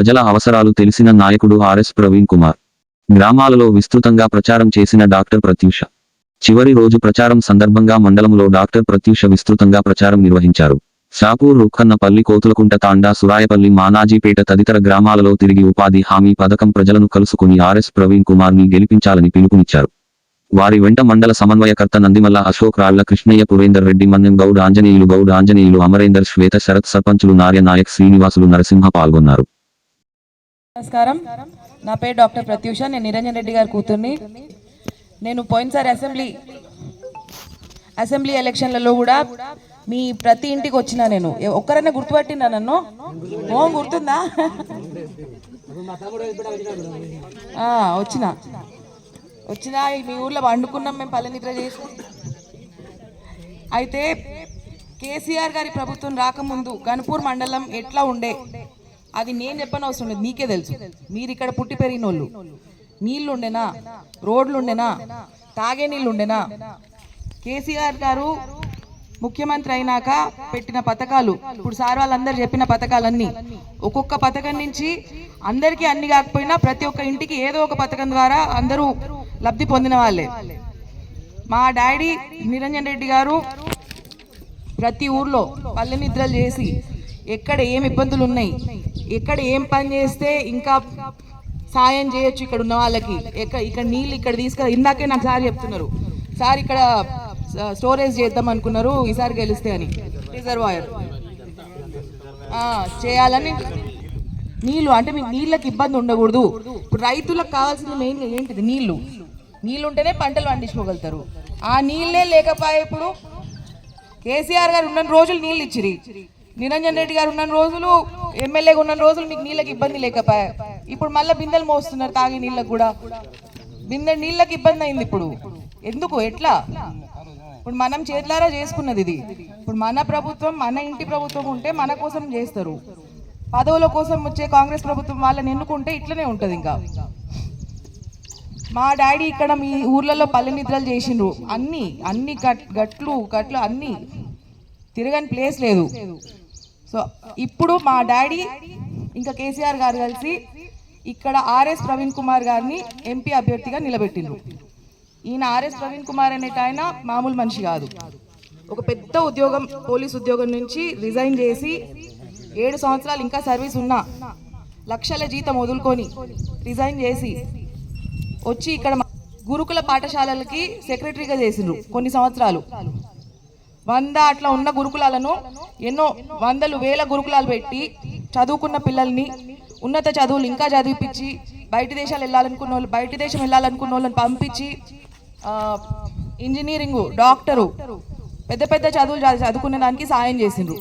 ప్రజల అవసరాలు తెలిసిన నాయకుడు ఆర్ఎస్ ప్రవీణ్ కుమార్. గ్రామాలలో విస్తృతంగా ప్రచారం చేసిన డాక్టర్ ప్రత్యూష. చివరి రోజు ప్రచారం సందర్భంగా మండలంలో డాక్టర్ ప్రత్యూష విస్తృతంగా ప్రచారం నిర్వహించారు. షాపూర్ రుక్కన్నపల్లి కోతులకుంట తాండా సురాయపల్లి మానాజీపేట తదితర గ్రామాలలో తిరిగి ఉపాధి హామీ పథకం ప్రజలను కలుసుకుని ఆర్ఎస్ ప్రవీణ్ కుమార్ని గెలిపించాలని పిలుపునిచ్చారు. వారి వెంట మండల సమన్వయకర్త నందిమల్ల అశోక్ రాళ్ళ కృష్ణయ్య పురేందర్ రెడ్డి మన్యం గౌడ్ ఆంజనేయులు గౌడ్ ఆంజనేయులు అమరేందర్ శ్వేత శరత్ సర్పంచులు నార్య నాయక్ శ్రీనివాసులు నరసింహ పాల్గొన్నారు. నమస్కారం. నా పేరు డాక్టర్ ప్రత్యూష నేను నిరంజన్ రెడ్డి గారి కూతుర్ని. నేను పోయినసారి అసెంబ్లీ అసెంబ్లీ ఎలక్షన్లలో కూడా మీ ప్రతి ఇంటికి వచ్చిన నేను. ఒక్కరైనా గుర్తుపట్టిందా నన్ను? ఓ గుర్తుందా? వచ్చిన. వచ్చిన మీ ఊర్లో వండుకున్నాం మేము పల్లె నిద్ర చేసి. అయితే కేసీఆర్ గారి ప్రభుత్వం రాకముందు గణపూర్ మండలం ఎట్లా ఉండే? అది నేను చెప్పని అవసరం లేదు మీకే తెలుసు. మీరు ఇక్కడ పుట్టి పెరిగిన వాళ్ళు నీళ్ళు ఉండేనా రోడ్లు ఉండేనా తాగే నీళ్ళు ఉండేనా కేసీఆర్ గారు ముఖ్యమంత్రి అయినాక పెట్టిన పథకాలు ఇప్పుడు సార్ వాళ్ళందరూ చెప్పిన పథకాలన్నీ. ఒక్కొక్క పథకం నుంచి అందరికీ అన్ని కాకపోయినా ప్రతి ఒక్క ఇంటికి ఏదో ఒక పథకం ద్వారా అందరూ లబ్ధి పొందిన వాళ్ళే. మా డాడీ నిరంజన్ రెడ్డి గారు ప్రతి ఊర్లో పల్లె నిద్రలు చేసి ఎక్కడ ఏం ఇబ్బందులు ఉన్నాయి ఎక్కడ ఏం పని చేస్తే ఇంకా సాయం చేయొచ్చు ఇక్కడ ఉన్న వాళ్ళకి? ఎక్కడ ఇక్కడ నీళ్ళు ఇక్కడ తీసుకురా ఇందాకే నాకు సార్ చెప్తున్నారు. సార్ ఇక్కడ స్టోరేజ్ చేద్దాం అనుకున్నారు ఈసారి గెలిస్తే అని. రిజర్వాయర్. చేయాలని. నీళ్ళు అంటే మీకు నీళ్ళకి ఇబ్బంది ఉండకూడదు. ఇప్పుడు రైతులకు కావాల్సింది మెయిన్ ఏంటిది? నీళ్ళు నీళ్ళు ఉంటేనే పంటలు పండించుకోగలుగుతారు. ఆ నీళ్ళే లేకపోయే ఇప్పుడు కేసీఆర్ గారు ఉన్న రోజులు నీళ్ళు ఇచ్చిరి. నిరంజన్ రెడ్డి గారు ఉన్న రోజులు ఎమ్మెల్యేగా ఉన్న రోజులు మీకు నీళ్ళకి ఇబ్బంది లేకపోయా ఇప్పుడు మళ్ళీ బిందెలు మోస్తున్నారు తాగే నీళ్ళకి కూడా. బిందె నీళ్ళకి ఇబ్బంది అయింది ఇప్పుడు. ఎందుకు? ఎట్లా? ఇప్పుడు మనం చేతులారా చేసుకున్నది ఇది. ఇప్పుడు మన ప్రభుత్వం మన ఇంటి ప్రభుత్వం ఉంటే మన కోసం చేస్తారు. పదవుల కోసం వచ్చే కాంగ్రెస్ ప్రభుత్వం వాళ్ళని ఎన్నుకుంటే ఇట్లనే ఉంటుంది ఇంకా. మా డాడీ ఇక్కడ మీ ఊర్లలో పల్లె నిద్రలు చేసిండ్రు. అన్ని అన్ని గట్ గట్లు గట్లు అన్ని తిరగని ప్లేస్ లేదు. సో ఇప్పుడు మా డాడీ ఇంకా కేసీఆర్ గారు కలిసి ఇక్కడ ఆర్ఎస్ ప్రవీణ్ కుమార్ గారిని ఎంపీ అభ్యర్థిగా నిలబెట్టిండ్రు. ఈయన ఆర్ఎస్ ప్రవీణ్ కుమార్ అనేట ఆయన మామూలు మనిషి కాదు. ఒక పెద్ద ఉద్యోగం పోలీస్ ఉద్యోగం నుంచి రిజైన్ చేసి ఏడు సంవత్సరాలు ఇంకా సర్వీస్ ఉన్నా లక్షల జీతం వదులుకొని రిజైన్ చేసి వచ్చి ఇక్కడ గురుకుల పాఠశాలలకి సెక్రటరీగా చేసిండ్రు కొన్ని సంవత్సరాలు. వంద అట్లా ఉన్న గురుకులాలను ఎన్నో వందలు వేల గురుకులాలు పెట్టి చదువుకున్న పిల్లల్ని ఉన్నత చదువులు ఇంకా చదివిపించి బయట దేశాలు వెళ్ళాలనుకున్న వాళ్ళు బయట దేశం వెళ్ళాలనుకున్న వాళ్ళని పంపించి ఇంజనీరింగ్ డాక్టరు పెద్ద పెద్ద చదువులు చదువుకునే దానికి సాయం చేసిండ్రు.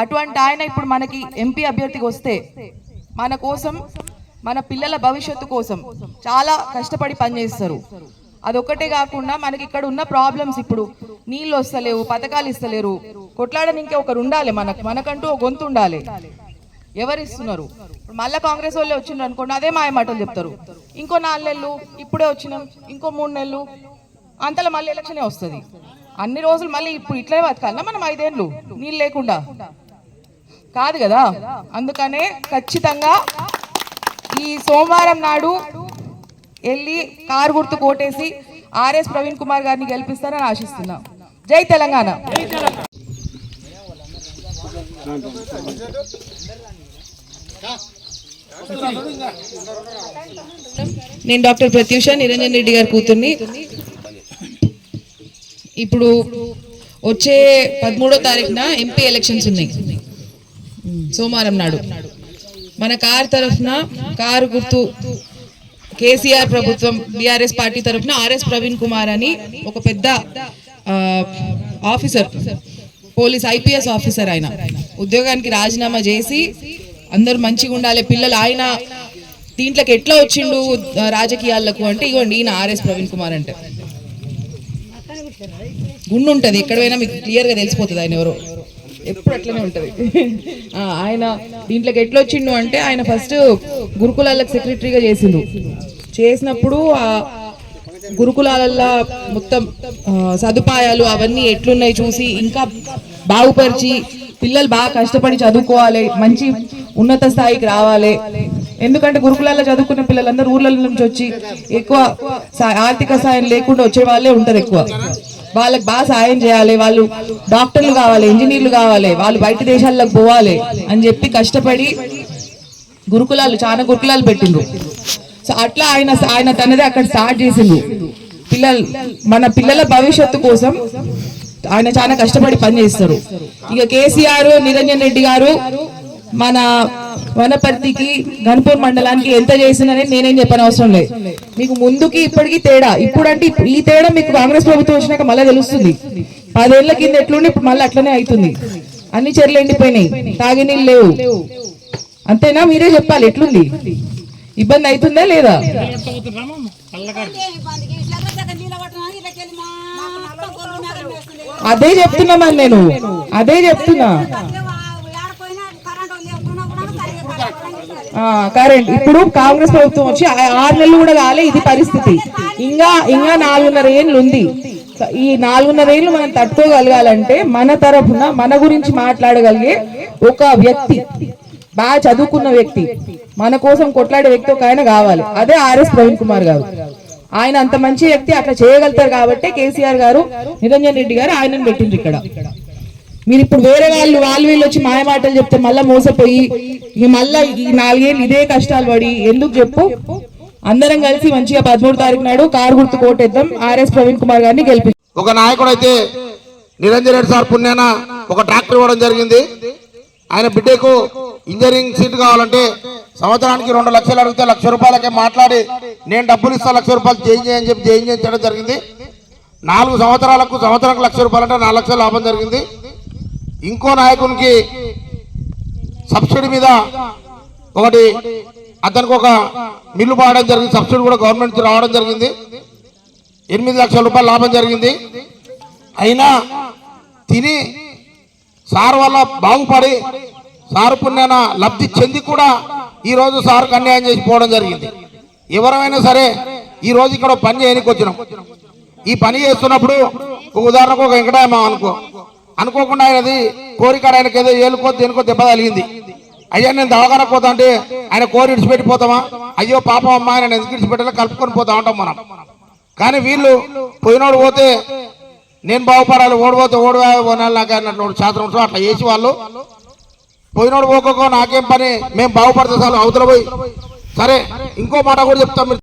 అటువంటి ఆయన ఇప్పుడు మనకి ఎంపీ అభ్యర్థికి వస్తే మన కోసం మన పిల్లల భవిష్యత్తు కోసం చాలా కష్టపడి పనిచేస్తారు. అదొక్కటే కాకుండా మనకి ఇక్కడ ఉన్న ప్రాబ్లమ్స్ ఇప్పుడు. నీళ్ళు వస్తలేవు పథకాలు ఇస్తలేరు. కొట్లాడడానికి ఒకరు ఉండాలి మనకు. మనకంటూ ఒక గొంతు ఉండాలి. ఎవరు ఇస్తున్నారు మళ్ళీ కాంగ్రెస్ వాళ్ళే వచ్చిండ్రు అనుకోండి అదే మాయ మాటలు చెప్తారు. ఇంకో నాలుగు నెలలు ఇప్పుడే వచ్చినాం ఇంకో మూడు నెలలు అంతలో మళ్ళీ ఎలక్షనే వస్తుంది. అన్ని రోజులు మళ్ళీ ఇప్పుడు ఇట్లే బతకాలన్నా మనం ఐదేళ్ళు నీళ్ళు లేకుండా. కాదు కదా? అందుకనే ఖచ్చితంగా ఈ సోమవారం నాడు వెళ్ళి కారు గుర్తు కోటేసి ఆర్ఎస్ ప్రవీణ్ కుమార్ గారిని గెలిపిస్తారని ఆశిస్తున్నా. జై తెలంగాణ. నేను డాక్టర్ ప్రత్యూష నిరంజన్ రెడ్డి గారి కూతుర్ని. ఇప్పుడు వచ్చే పదమూడో తారీఖున ఎంపీ ఎలక్షన్స్ ఉన్నాయి. సోమవారం నాడు. మన కార్ తరఫున కారు గుర్తు కేసీఆర్ ప్రభుత్వం బీఆర్ఎస్ పార్టీ తరఫున ఆర్ఎస్ ప్రవీణ్ కుమార్ అని ఒక పెద్ద ఆఫీసర్ పోలీస్ ఐపీఎస్ ఆఫీసర్ ఆయన. ఉద్యోగానికి రాజీనామా చేసి అందరూ మంచిగా ఉండాలి పిల్లలు ఆయన దీంట్లోకి ఎట్లా వచ్చిండు రాజకీయాలకు అంటే ఇగోండి ఈయన ఆర్ఎస్ ప్రవీణ్ కుమార్ అంటే. గుండు ఉంటుంది ఎక్కడ పోయినా మీకు క్లియర్గా తెలిసిపోతుంది ఆయన ఎవరో. ఎప్పుడు అట్లనే ఉంటుంది. ఆయన దీంట్లోకి ఎట్లా వచ్చిండు అంటే ఆయన ఫస్ట్ గురుకులాలకు సెక్రటరీగా చేసిండు. చేసినప్పుడు ఆ గురుకులాలల్లో మొత్తం సదుపాయాలు అవన్నీ ఎట్లున్నాయి చూసి ఇంకా బాగుపరిచి పిల్లలు బాగా కష్టపడి చదువుకోవాలి మంచి ఉన్నత స్థాయికి రావాలి. ఎందుకంటే గురుకులాల్లో చదువుకున్న పిల్లలందరూ ఊర్ల నుంచి వచ్చి ఎక్కువ ఆర్థిక సాయం లేకుండా వచ్చే వాళ్ళే ఉంటారు ఎక్కువ. వాళ్ళకి బాగా సాయం చేయాలి వాళ్ళు డాక్టర్లు కావాలి ఇంజనీర్లు కావాలి వాళ్ళు బయట దేశాలకు పోవాలి అని చెప్పి కష్టపడి గురుకులాలు చాలా గురుకులాలు పెట్టిండ్రు. సో అట్లా ఆయన ఆయన తనదే అక్కడ స్టార్ట్ చేసిండు పిల్లలు మన పిల్లల భవిష్యత్తు కోసం ఆయన చాలా కష్టపడి పనిచేస్తారు. ఇక కేసీఆర్ నిరంజన్ రెడ్డి గారు మన వనపర్తికి గన్పూర్ మండలానికి ఎంత చేసిందని నేనేం చెప్పని అవసరం లేదు. మీకు ముందుకి ఇప్పటికి తేడా. ఇప్పుడంటే ఈ తేడా మీకు కాంగ్రెస్ ప్రభుత్వం వచ్చినాక మళ్ళీ తెలుస్తుంది. పదేళ్ళ కింద ఎట్లుండి ఇప్పుడు మళ్ళీ అట్లనే అవుతుంది అన్ని చెర్లు ఎండిపోయినాయి. తాగినీళ్ళు లేవు. అంతేనా? మీరే చెప్పాలి. ఎట్లుంది? ఇబ్బంది అవుతుందా లేదా? అదే చెప్తున్నామని నేను. అదే చెప్తున్నా. కరెంట్ ఇప్పుడు కాంగ్రెస్ ప్రభుత్వం వచ్చి ఆరు నెలలు కూడా కాలే ఇది పరిస్థితి. ఇంకా ఇంకా నాలుగున్నర ఏళ్ళు ఉంది. ఈ నాలుగున్నర ఏళ్ళు మనం తట్టుకోగలగాలంటే మన తరఫున మన గురించి మాట్లాడగలిగే ఒక వ్యక్తి బాగా చదువుకున్న వ్యక్తి మన కోసం కొట్లాడే వ్యక్తి ఒక ఆయన కావాలి. అదే ఆర్ఎస్ ప్రవీణ్ కుమార్ గారు. ఆయన అంత మంచి వ్యక్తి అట్లా చేయగలుగుతారు కాబట్టి కేసీఆర్ గారు నిరంజన్ రెడ్డి గారు ఆయనను పెట్టిండ్రు ఇక్కడ. మీరు ఇప్పుడు వేరే వాళ్ళు వాళ్ళు వీళ్ళు వచ్చి మాయ మాటలు చెప్తే మళ్ళీ మోసపోయి మళ్ళీ మళ్ళా ఈ నాలుగేళ్ళు ఇదే కష్టాలు పడి ఎందుకు చెప్పు? అందరం కలిసి మంచిగా పదమూడు తారీఖు నాడు కారు గుర్తు కోటేద్దాం. ఆర్ఎస్ ప్రవీణ్ కుమార్ గారిని గెలిపి ఒక నాయకుడు అయితే నిరంజన్ రెడ్డి సార్ పుణ్యాన ఒక ట్రాక్టర్ ఇవ్వడం జరిగింది. ఆయన బిడ్డకు ఇంజనీరింగ్ సీట్ కావాలంటే సంవత్సరానికి రెండు లక్షలు అడిగితే లక్ష రూపాయలకే మాట్లాడి నేను డబ్బులు ఇస్తా లక్ష రూపాయలు చేంజ్ చేయని చెప్పి చేంజ్ చేయించడం జరిగింది. నాలుగు సంవత్సరాలకు సంవత్సరానికి లక్ష రూపాయలు అంటే నాలుగు లక్షల లాభం జరిగింది. ఇంకో నాయకునికి సబ్సిడీ మీద ఒకటి అతనికి ఒక మిల్లు పాడడం జరిగింది. సబ్సిడీ కూడా గవర్నమెంట్ రావడం జరిగింది. ఎనిమిది లక్షల రూపాయల లాభం జరిగింది. అయినా తిని సార్ వల్ల బాగుపడి సార్ పుణ్యాన లబ్ధి చెంది కూడా ఈ రోజు సార్కు అన్యాయం చేసిపోవడం జరిగింది. ఎవరైనా సరే ఈరోజు ఇక్కడ పని చేయడానికి వచ్చినాం ఈ పని చేస్తున్నప్పుడు ఒక ఉదాహరణకు ఒక వెంకటాయమ్మ అనుకో. అనుకోకుండా ఆయనది కోరిక ఆయనకి ఏదో ఏలుకో దేనికో దెబ్బ తగిలింది. అయ్యా నేను దవాఖాన పోతా అంటే ఆయన కోరి ఇడిచిపెట్టిపోతామా అయ్యో పాపం అమ్మ ఆయన ఎందుకు ఇడిచిపెట్టాలో కలుపుకొని పోతా ఉంటాం మనం. కానీ వీళ్ళు పోయినోడు పోతే నేను బాగుపడాలి ఓడిపోతే ఓడిపోనాలి నాకు అన్నట్టు శాస్త్రం ఉంటుంది. అట్లా చేసి వాళ్ళు పోయినోడు పోకోకో నాకేం పని? మేము బాగుపడితే చాలు అవతల పోయి. సరే ఇంకో మాట కూడా చెప్తాం